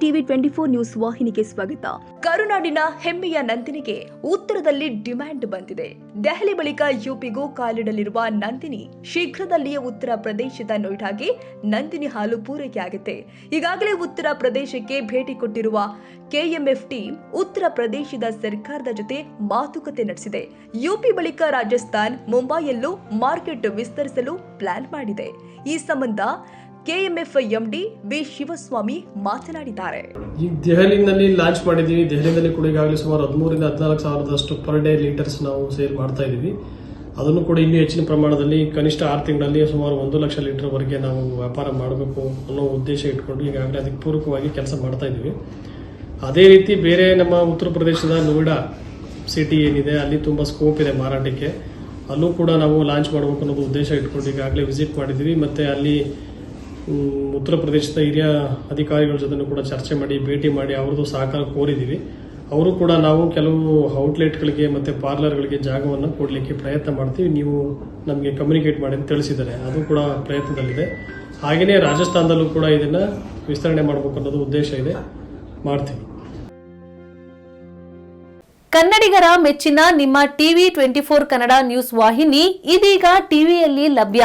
TV twenty four news ವಾಹಿನಿಗೆ ಸ್ವಾಗತ. ಕರುನಾಡಿನ ಹೆಮ್ಮೆಯ ನಂದಿನಿಗೆ ಉತ್ತರದಲ್ಲಿ ಡಿಮ್ಯಾಂಡ್ ಬಂದಿದೆ. ದೆಹಲಿ ಬಳಿಕ ಯುಪಿಗೂ ಕಾಲಿಡಲಿರುವ ನಂದಿನಿ ಶೀಘ್ರದಲ್ಲಿಯೇ ಉತ್ತರ ಪ್ರದೇಶದ ನೋಯ್ಡಾಗೆ ನಂದಿನಿ ಹಾಲು ಪೂರೈಕೆಯಾಗುತ್ತೆ. ಈಗಾಗಲೇ ಉತ್ತರ ಪ್ರದೇಶಕ್ಕೆ ಭೇಟಿ ಕೊಟ್ಟಿರುವ ಕೆಎಂಎಫ್ ಟೀಮ್ ಉತ್ತರ ಪ್ರದೇಶದ ಸರ್ಕಾರದ ಜೊತೆ ಮಾತುಕತೆ ನಡೆಸಿದೆ. ಯುಪಿ ಬಳಿಕ ರಾಜಸ್ಥಾನ್, ಮುಂಬೈಯಲ್ಲೂ ಮಾರ್ಕೆಟ್ ವಿಸ್ತರಿಸಲು ಪ್ಲಾನ್ ಮಾಡಿದೆ. ಈ ಸಂಬಂಧ ಕೆಎಂಎಫ್ ಎಂಡಿ ಬಿ ಶಿವಸ್ವಾಮಿ ಮಾತನಾಡಿದ್ದಾರೆ. ಈಗ ದೆಹಲಿನಲ್ಲಿ ಲಾಂಚ್ ಮಾಡಿದ್ದೀವಿ. ದೆಹಲಿನಲ್ಲಿ ಕೂಡ ಈಗಾಗಲೇ ಸುಮಾರು ಹದಿಮೂರಿಂದ ಹದಿನಾಲ್ಕು ಸಾವಿರದಷ್ಟು ಪರ್ ಡೇ ಲೀಟರ್ಸ್ ನಾವು ಸೇಲ್ ಮಾಡ್ತಾ ಇದ್ದೀವಿ. ಅದನ್ನು ಕೂಡ ಇನ್ನೂ ಹೆಚ್ಚಿನ ಪ್ರಮಾಣದಲ್ಲಿ ಕನಿಷ್ಠ ಆರು ತಿಂಗಳಲ್ಲಿ ಸುಮಾರು ಒಂದು ಲಕ್ಷ ಲೀಟರ್ವರೆಗೆ ನಾವು ವ್ಯಾಪಾರ ಮಾಡಬೇಕು ಅನ್ನೋ ಉದ್ದೇಶ ಇಟ್ಕೊಂಡು ಈಗಾಗಲೇ ಅದಕ್ಕೆ ಪೂರಕವಾಗಿ ಕೆಲಸ ಮಾಡ್ತಾ ಇದ್ದೀವಿ. ಅದೇ ರೀತಿ ಬೇರೆ ನಮ್ಮ ಉತ್ತರ ಪ್ರದೇಶದ ನೋಯ್ಡಾ ಸಿಟಿ ಏನಿದೆ, ಅಲ್ಲಿ ತುಂಬ ಸ್ಕೋಪ್ ಇದೆ ಮಾರಾಟಕ್ಕೆ. ಅಲ್ಲೂ ಕೂಡ ನಾವು ಲಾಂಚ್ ಮಾಡಬೇಕು ಅನ್ನೋದು ಉದ್ದೇಶ ಇಟ್ಕೊಂಡು ಈಗಾಗಲೇ ವಿಸಿಟ್ ಮಾಡಿದ್ದೀವಿ. ಮತ್ತು ಅಲ್ಲಿ ಉತ್ತರ ಪ್ರದೇಶದ ಹಿರಿಯ ಅಧಿಕಾರಿಗಳ ಜೊತೆ ಕೂಡ ಚರ್ಚೆ ಮಾಡಿ, ಭೇಟಿ ಮಾಡಿ ಅವ್ರದ್ದು ಸಹಕಾರ ಕೋರಿದ್ದೀವಿ. ಅವರು ಕೂಡ ನಾವು ಕೆಲವು ಔಟ್ಲೆಟ್ಗಳಿಗೆ ಮತ್ತು ಪಾರ್ಲರ್ಗಳಿಗೆ ಜಾಗವನ್ನು ಕೊಡಲಿಕ್ಕೆ ಪ್ರಯತ್ನ ಮಾಡ್ತೀವಿ. ನೀವು ನಮಗೆ ಕಮ್ಯುನಿಕೇಟ್ ಮಾಡಿ ಅಂತ ತಿಳಿಸಿದ್ದಾರೆ. ಅದು ಕೂಡ ಪ್ರಯತ್ನದಲ್ಲಿದೆ. ಹಾಗೆಯೇ ರಾಜಸ್ಥಾನದಲ್ಲೂ ಕೂಡ ಇದನ್ನು ವಿಸ್ತರಣೆ ಮಾಡಬೇಕು ಅನ್ನೋದು ಉದ್ದೇಶ ಇದೆ. ಮಾಡ್ತೀವಿ. ಕನ್ನಡಿಗರ ಮೆಚ್ಚಿನ ನಿಮ್ಮ TV twenty four Kannada news ವಾಹಿನಿ ಇದೀಗ ಟಿವಿಯಲ್ಲಿ ಲಭ್ಯ.